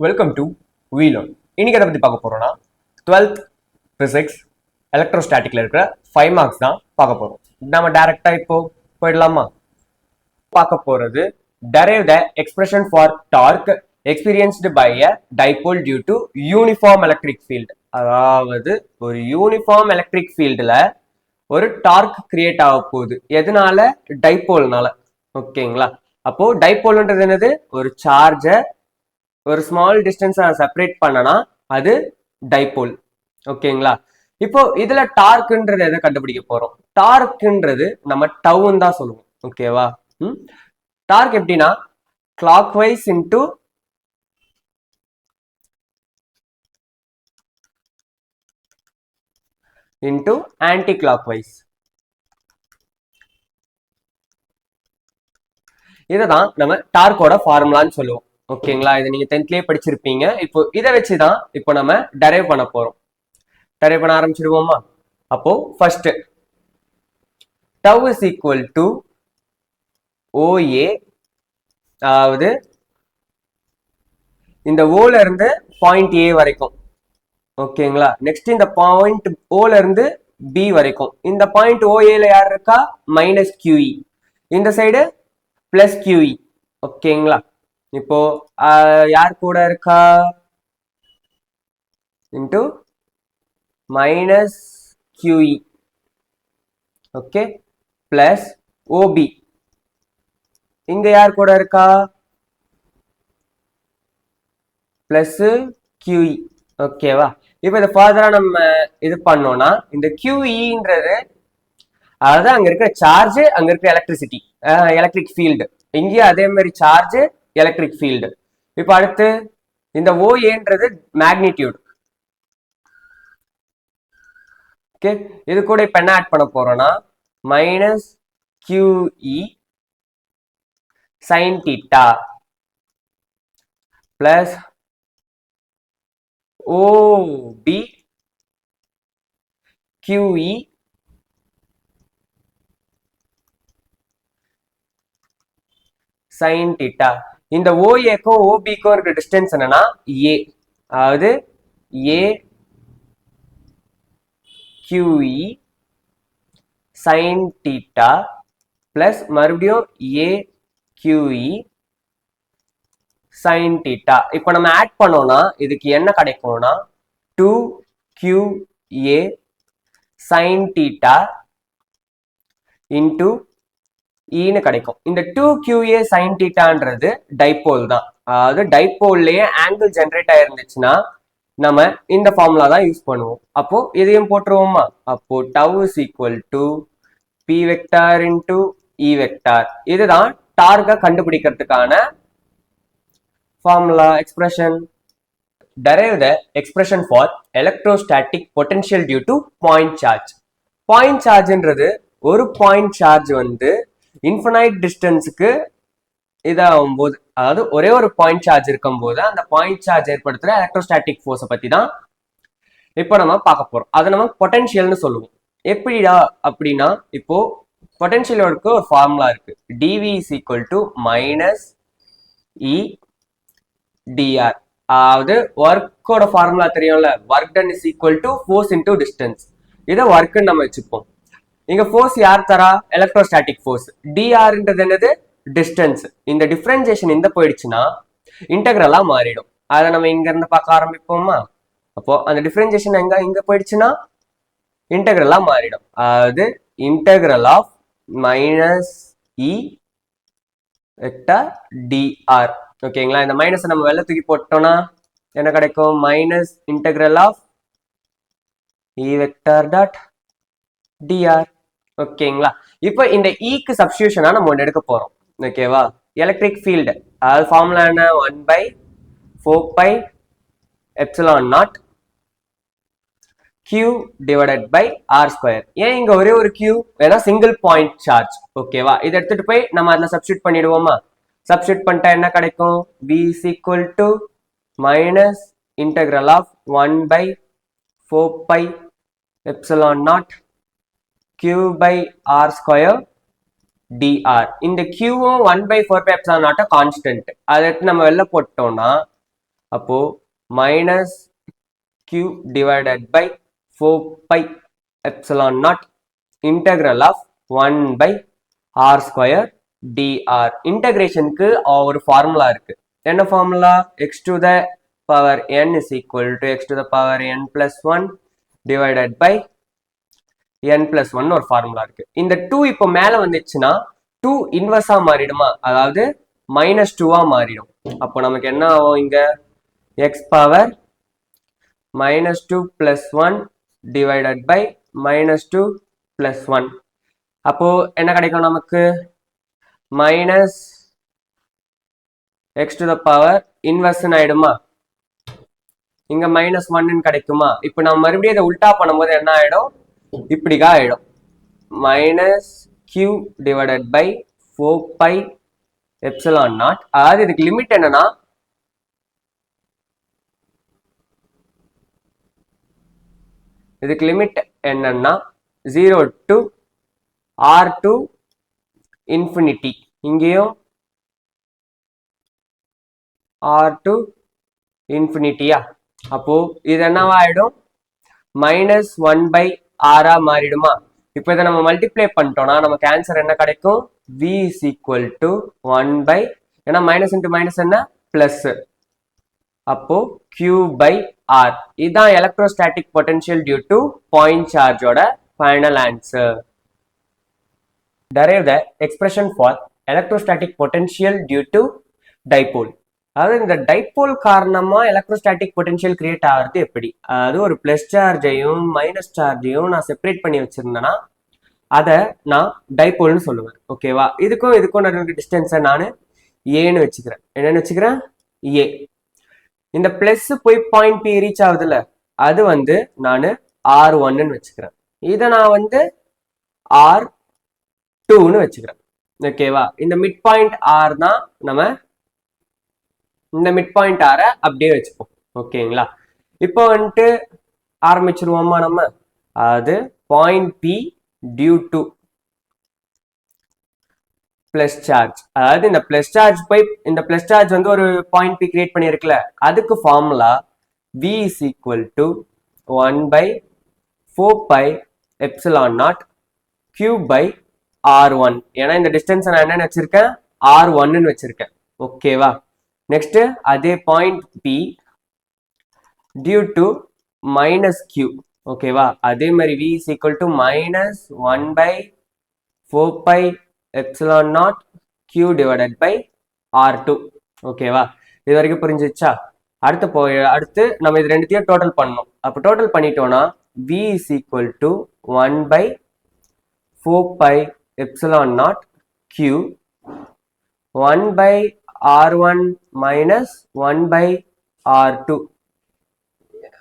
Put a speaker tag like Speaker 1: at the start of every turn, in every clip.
Speaker 1: Welcome to வீலோன் இன்னைக்கு எதை பற்றி பார்க்க போறோம்னா டுவெல்த் பிசிக்ஸ் எலக்ட்ரோஸ்டாட்டிக்ல இருக்கிற ஃபைவ் மார்க்ஸ் தான் பார்க்க போறோம். நம்ம டைரக்டா இப்போ போயிடலாமா? பார்க்க போறது derive the expression for torque experienced by a dipole due to uniform electric field அதாவது ஒரு யூனிஃபார்ம் எலக்ட்ரிக் ஃபீல்டில் ஒரு டார்க் கிரியேட் ஆக போகுது. எதனால? டைபோல்னால ஓகேங்களா அப்போ டைபோல்ன்றது என்னது? ஒரு சார்ஜை ஒரு ஸ்மால் டிஸ்டன்ஸை செப்பரேட் பண்ணனா அது டைபோல் ஓகேங்களா இப்போ இதுல டார்க்குன்றது எதை கண்டுபிடிக்க போறோம்? டார்க்குன்றது நம்ம டவுன் தான் சொல்லுவோம். ஓகேவா ம்? டார்க் எப்படின்னா clockwise into into anticlockwise இதை தான் நம்ம டார்க்கோட ஃபார்முலான்னு சொல்லுவோம். ஓகேங்களா? இதை நீங்க டென்த்லயே படிச்சிருப்பீங்க. இப்போ இதை வச்சு தான் இப்போ நம்ம டரைவ் பண்ண போறோம். டரைவ் பண்ண ஆரம்பிச்சிடுவோமா அப்போ first tau is equal to OA அதாவது இந்த ஓல இருந்து பாயிண்ட் ஏ வரைக்கும். ஓகேங்களா? நெக்ஸ்ட் இந்த பாயிண்ட் ஓல இருந்து பி வரைக்கும். இந்த பாயிண்ட் ஓஏல யார் இருக்கா? மைனஸ் கியூஇ இந்த சைடு பிளஸ் கியூஇ ஓகேங்களா? இப்போ யார் கூட இருக்கா? Into minus q E okay plus OP இங்க யார் கூட இருக்கா? பிளஸ் கியூஇ ஓகேவா இப்போ இதை ஃபர்தரா நம்ம இது பண்ணோம்னா இந்த கியூஇன்றது அதாவது அங்க இருக்கிற சார்ஜ் அங்க இருக்கிற எலக்ட்ரிசிட்டி எலக்ட்ரிக் ஃபீல்டு இங்கேயும் அதே மாதிரி சார்ஜ் எலக்ட்ரிக் ஃபீல்டு இப்போ அடுத்து இந்த ஓஏன்றது மேக்னிடியூட் ஓகே இது கூட இப்போ என்ன ஆட் பண்ண போறோம்னா minus q E sine theta plus OP q E sine theta இந்த ஓஏக்கும் ஓபிக்கும் இருக்கிற டிஸ்டன்ஸ் என்னன்னா ஏ அதாவது A q E sine theta plus மறுபடியும் ஏ கியூஇ சைன் டீட்டா இப்போ நம்ம ஆட் பண்ணோம்னா இதுக்கு என்ன கிடைக்கும்னா two q A sine theta into ஈன்னு கிடைக்கும். இந்த டூ கியூஏ சைன் டீட்டான்றது டைபோல் தான். அதாவது டைபோல்லையே ஆங்கிள் ஜென்ரேட் ஆயிருந்துச்சுன்னா நம்ம இந்த ஃபார்முலா தான் யூஸ் பண்ணுவோம். அப்போ இதையும் போட்டுருவோமா? அப்போ tau is equal to P vector into E vector இதுதான் டார்கை கண்டுபிடிக்கிறதுக்கான formula expression derive the expression for electrostatic potential due to point charge. Point chargeன்றது ஒரு பாயிண்ட் சார்ஜ் வந்து இன்ஃபனைட் டிஸ்டன்ஸுக்கு இதாகும் போது அதாவது ஒரே ஒரு பாயிண்ட் சார்ஜ் இருக்கும் போது அந்த பாயிண்ட் சார்ஜ் ஏற்படுத்துகிற எலக்ட்ரோஸ்டாட்டிக் ஃபோர்ஸை பற்றி தான் இப்போ நம்ம பார்க்க போகிறோம் அதை நம்ம பொட்டென்ஷியல்னு சொல்லுவோம். எப்படிடா அப்படின்னா இப்போ பொட்டன்ஷியலோருக்கு ஒரு ஃபார்முலா இருக்கு. D V is equal to minus E d r அதாவது ஒர்க்கோட ஃபார்முலா தெரியும்ல? Work done is equal to force into distance இதை ஒர்க்குன்னு நம்ம வச்சுப்போம். இங்க ஃபோர்ஸ் யார் தரா? எலக்ட்ரோஸ்டாட்டிக் ஃபோர்ஸ் டிஆர்ன்றது என்னது? டிஸ்டன்ஸ் இந்த டிஃப்ரென்சியேஷன் இந்த போயிடுச்சுன்னா இன்டெக்ரலா மாறிடும். அதை நம்ம இங்க இருந்து பார்க்க ஆரம்பிப்போமா? அப்போ அந்த டிஃப்ரென்சியேஷன் எங்க இங்க போயிடுச்சுன்னா இன்டெக்ரலா மாறிடும். அதாவது integral of minus E vector d r ஓகேங்களா? இந்த மைனஸ் நம்ம வெளில தூக்கி போட்டோம்னா என்ன கிடைக்கும்? Minus integral of E vector dot d r ஓகேங்களா? இப்போ இந்த e ஈக்கு சப்ஸ்டியூஷனா நம்ம ஒன்று எடுக்க போறோம். ஓகேவா எலக்ட்ரிக் ஃபீல்டு அதாவது ஃபார்முலா என்ன? One by four pi epsilon naught q divided by r square ஏன் இங்க ஒரே ஒரு கியூ வேணா சிங்கிள் பாயிண்ட் சார்ஜ் ஓகேவா இதை எடுத்துட்டு போய் நம்ம அதில் சப்ஸ்டியூட் பண்ணிடுவோமா? சப்ஸ்டியூட் பண்ணிட்டா என்ன கிடைக்கும்? P is equal to minus integral of one by four pi epsilon naught q by r square dr இந்த qவும் one by four pi epsilon naught constant அதை எடுத்து நம்ம வெளில போட்டோம்னா அப்போ minus q divided by four pi epsilon naught integral of one by r square d r இன்டகிரேஷனுக்கு ஒரு formula இருக்கு. என்ன formula x to the power n is equal to x to the power n plus 1 divided by n plus one ஒரு formula இருக்கு. இந்த two இப்போ மேல வந்துச்சுன்னா two இன்வர்ஸா மாறிடுமா? அதாவது மைனஸ் டூவா மாறிடும். அப்போ நமக்கு என்ன ஆகும் இங்க? X power minus two plus one divided by minus two plus one அப்போ என்ன கிடைக்கும் நமக்கு? Minus x to the power இன்வெர்ஸ்னு ஆயிடுமா? இங்க மைனஸ் ஒன்னு கிடைக்குமா? இப்போ நம்ம மறுபடியும் இதை உல்டா பண்ணும்போது என்ன ஆயிடும்? இப்படிக்கா ஆயிடும். Minus q divided by four pi epsilon naught அதாவது இதுக்கு லிமிட் என்னன்னா இதுக்கு லிமிட் என்னன்னா zero to r to infinity இங்கேயும் ஆர் டு இன்ஃபினிட்டியா அப்போ இது என்னவா ஆயிடும் மைனஸ் ஒன் பை ஆறா மாறிடுமா? இப்போ இதை நம்ம மல்டிப்ளை பண்ணிட்டோம்னா நமக்கு ஆன்சர் என்ன கிடைக்கும்? V is equal to one by ஏன்னா மைனஸ் இன்ட்டு மைனஸ் என்ன? பிளஸ் அப்போ q பை ஆர் இதுதான் electrostatic potential due to point சார்ஜோட final answer derive the expression for electrostatic potential due to dipole. அதாவது இந்த டைபோல் காரணமா electrostatic potential create ஆகிறது எப்படி? அதாவது ஒரு பிளஸ் சார்ஜையும் மைனஸ் சார்ஜையும் நான் செப்பரேட் பண்ணி வச்சிருந்தேன்னா அதை நான் டைபோல்னு சொல்லுவேன். ஓகேவா இதுக்கும் இதுக்கும் நடுவுக்கு டிஸ்டன்ஸை நான் ஏன்னு வச்சுக்கிறேன். என்னன்னு வச்சுக்கிறேன்? ஏ இந்த பிளஸ் போய் பாயிண்ட் பி ரீச் ஆகுதுல்ல அது வந்து நான் ஆர் ஒன்னு வச்சுக்கிறேன். இதை நான் வந்து ஆர் டூன்னு வச்சுக்கிறேன். ஓகேவா இந்த மிட் பாயிண்ட் ஆர் தான் நம்ம இந்த மிட் பாயிண்ட் ஆரை அப்படியே வச்சுப்போம். ஓகேங்களா? இப்போ வந்துட்டு ஆரம்பிச்சிருவோமா நம்ம? அது point P due to plus charge அதாவது இந்த பிளஸ் சார்ஜ் போய் இந்த பிளஸ் சார்ஜ் வந்து ஒரு பாயிண்ட் பி கிரியேட் பண்ணியிருக்குல்ல அதுக்கு formula V is equal to one by four pi epsilon naught q by r one ஏன்னா இந்த டிஸ்டன்ஸை நான் என்னென்னு வச்சிருக்கேன்? ஆர் ஒன்னு வச்சிருக்கேன். ஓகேவா நெக்ஸ்ட் அதே point P due to minus q ஓகேவா அதே மாதிரி V is equal to minus one by four pi epsilon naught q divided by r two ஓகேவா இது வரைக்கும் புரிஞ்சிச்சா அடுத்து போய் அடுத்து நம்ம இது ரெண்டுத்தையும் டோட்டல் பண்ணணும். அப்போ டோட்டல் பண்ணிட்டோம்னா V is equal to one by four pi epsilon naught q 1 by r1 minus 1 by r2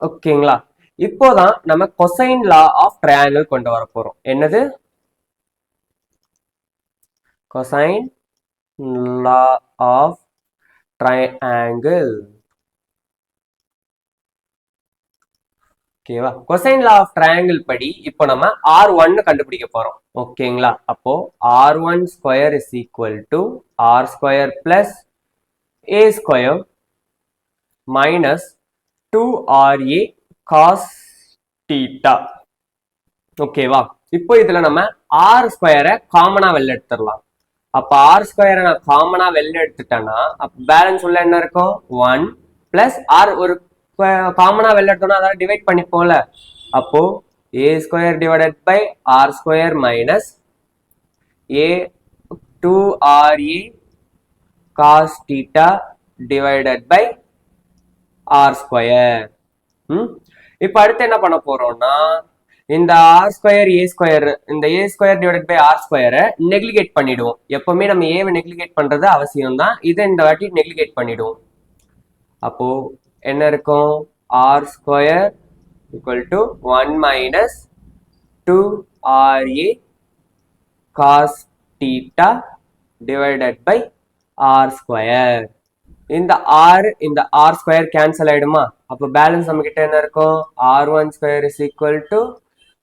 Speaker 1: ஓகேங்களா இப்போதான் நம்ம கொசைன் லா ஆஃப் ட்ரையாங்கிள் கொண்டு வர போறோம். என்னது? கொசைன் லா ஆஃப் ட்ரையாங்கிள் ஓகேவா கொசைன் லா ஆஃப் ட்ரையாங்கிள் படி இப்போ நம்ம ஆர் ஒன்னு கண்டுபிடிக்க போறோம். ஓகேங்களா அப்போ r one square is equal to r square plus a square minus two r a cos theta ஓகேவா இப்போ இதுல நம்ம ஆர் ஸ்கொயரை காமனா வெளில எடுத்துடலாம். அப்ப ஆர் ஸ்கொயரை நான் காமனா வெளில எடுத்துட்டேன்னா அப்ப பேலன்ஸ் உள்ள என்ன இருக்கும்? ஒன் பிளஸ் ஆர் ஒரு காமனா வெளில எடுத்தோம்னா அதாவது டிவைட் பண்ணிப்போம்ல. அப்போ a square divided by r square minus a two r a cos theta divided by r square ம் இப்போ அடுத்து என்ன பண்ண போறோம்னா இந்த ஆர் ஸ்கொயர் ஏ ஸ்கொயர் இந்த a square divided by r ஸ்கொயரை நெக்லிகேட் பண்ணிடுவோம். எப்பவுமே நம்ம ஏவை நெக்லிகேட் பண்றது அவசியம் தான் இதை இந்த வாட்டி நெக்லிகேட் பண்ணிடுவோம். அப்போ என்ன இருக்கும்? R square equal to one minus two r a cos theta divided by r square இந்த ஆர் இந்த ஆர் ஸ்கொயர் கேன்சல் ஆயிடுமா? அப்போ பேலன்ஸ் நம்ம கிட்ட என்ன இருக்கும்? R one square is equal to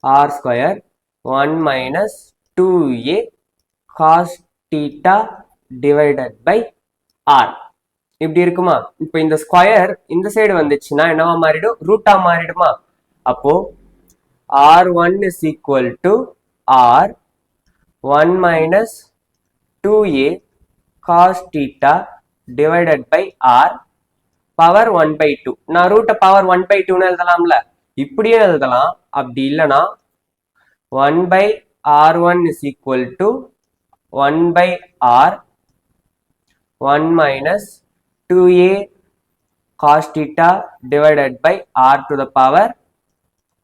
Speaker 1: r square one minus two a cos theta divided by r இப்படி இருக்குமா? இப்போ இந்த ஸ்கொயர் இந்த சைடு வந்துச்சுன்னா என்னவா மாறிடும்? ரூட்டா மாறிடுமா? அப்போ r one is equal to r one minus two a cos theta divided by r power one by two நான் ரூட்டை பவர் ஒன் பை டூன்னு எழுதலாம்ல. இப்படியும் எழுதலாம். அப்படி இல்லைன்னா one by r one is equal to one by r one minus two a cos theta divided by r to the power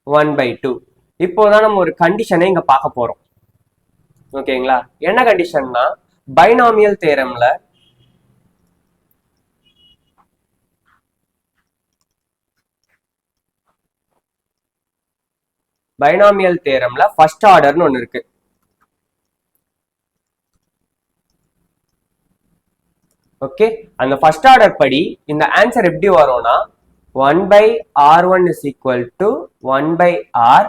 Speaker 1: one by two இப்போதான் நம்ம ஒரு கண்டிஷனை இங்கே பார்க்க போகிறோம் ஓகேங்களா என்ன கண்டிஷன்னா பைனாமியல் தேரம்ல பைனாமியல் தேரம்ல ஃபர்ஸ்ட் ஆர்டர்னு ஒன்று இருக்கு. ஓகே அந்த ஃபர்ஸ்ட் ஆர்டர் படி இந்த ஆன்சர் எப்படி வரும்னா one by r one is equal to one by r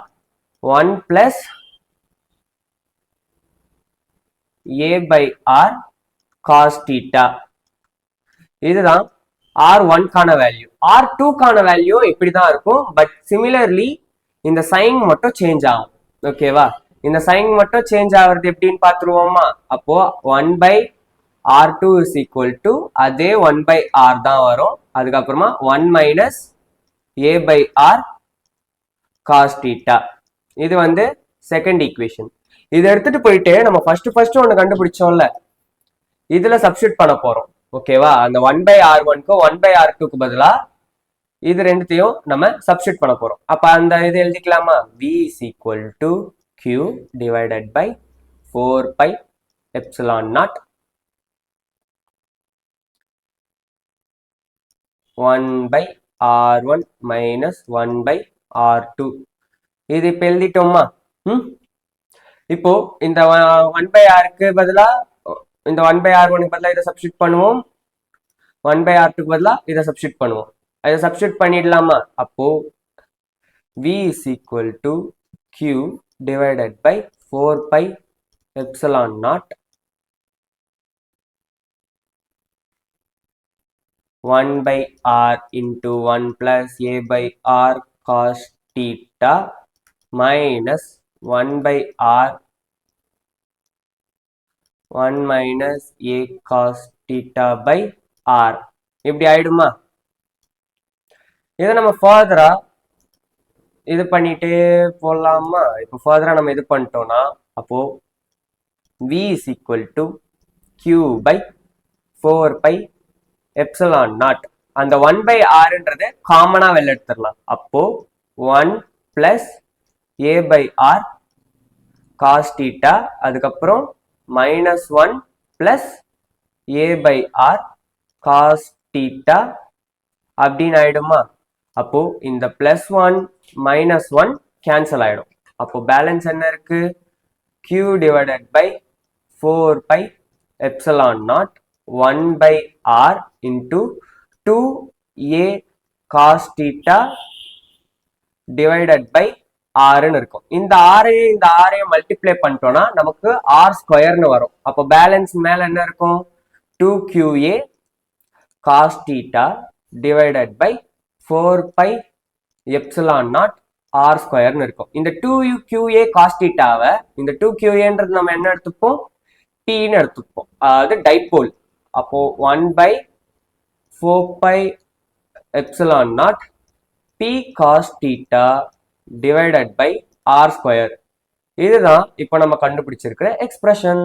Speaker 1: one plus a by r cos theta இதுதான் ஆர் ஒன்கான வேல்யூ ஆர் டூக்கான வேல்யூ இப்படி தான் இருக்கும். பட் சிமிலர்லி இந்த சைன் மட்டும் சேஞ்ச் ஆகும். ஓகேவா இந்த சைன் மட்டும் சேஞ்ச் ஆகுறது எப்படின்னு பார்த்துருவோமா? அப்போ one by r two is equal to அதே ஒன் பை ஆர் தான் வரும். அதுக்கப்புறமா one minus a by r cos theta இது வந்து செகண்ட் ஈக்குவேஷன் இதை எடுத்துட்டு போயிட்டு நம்ம ஃபர்ஸ்ட் ஃபர்ஸ்ட் ஒன்று கண்டுபிடிச்சோம்ல. இதுல சப்ஸ்டியூட் பண்ண போறோம். ஓகேவா அந்த ஒன் பை ஆர் ஒன்க்கு ஒன் பை ஆர் டூக்கு பதிலாக இது ரெண்டுத்தையும் நம்ம சப்ஸ்டியூட் பண்ண போறோம். அப்ப அந்த இது எழுதிக்கலாமா? V is equal to q divided by four pi 4 pi epsilon naught. 1 by r1 minus 1 by r2 இது இப்போ எழுதிட்டோமா? ம்? இப்போ இந்த ஒன் பை ஆருக்கு பதிலா இந்த ஒன் பை ஆர் ஒனுக்கு பதிலாக இதை சப்ஸ்டியூட் பண்ணுவோம். ஒன் பை ஆர் டூக்கு இதை சப்ஸ்டியூட் பண்ணுவோம். அதை சப்ஸ்டியூட் பண்ணிடலாமா? அப்போ v is equal to q divided by 4 pi epsilon naught. 1 by r into 1 plus a by r cos theta minus one by r one minus a cos theta by r இப்படி ஆயிடுமா? இதை நம்ம ஃபர்தரா இது பண்ணிட்டே போடலாமா? இப்போ ஃபர்தரா நம்ம இது பண்ணிட்டோம்னா அப்போ V is equal to q by four pi epsilon naught அந்த ஒன் பை ஆறுன்றது காமனாக வெளில எடுத்துடலாம் அப்போ one plus a by r cos theta அதுக்கப்புறம் minus one plus a by r cos theta அப்படின்னு ஆயிடுமா? அப்போ இந்த plus one minus one cancel ஆயிடும். அப்போ பேலன்ஸ் என்ன இருக்கு? Q divided by four pi epsilon naught one by r into two a cos theta divided by ஆறுன்னு இருக்கும். இந்த ஆறையும் இந்த ஆறையும் மல்டிப்ளை பண்ணிட்டோம்னா நமக்கு ஆர் ஸ்கொயர்னு வரும். அப்போ பேலன்ஸ் மேல என்ன இருக்கும்? Two q A cos theta divided by four pi epsilon naught r ஸ்கொயர்னு இருக்கும். இந்த two you q A cos டீட்டாவை இந்த டூ கியூஏன்றது நம்ம என்ன எடுத்துப்போம்? டீன்னு எடுத்துப்போம். அதாவது டைபோல் அப்போ one by four pi epsilon naught P cos theta divided by r square இதுதான் இப்போ நம்ம கண்டுபிடிச்சிருக்கிற எக்ஸ்பிரஷன்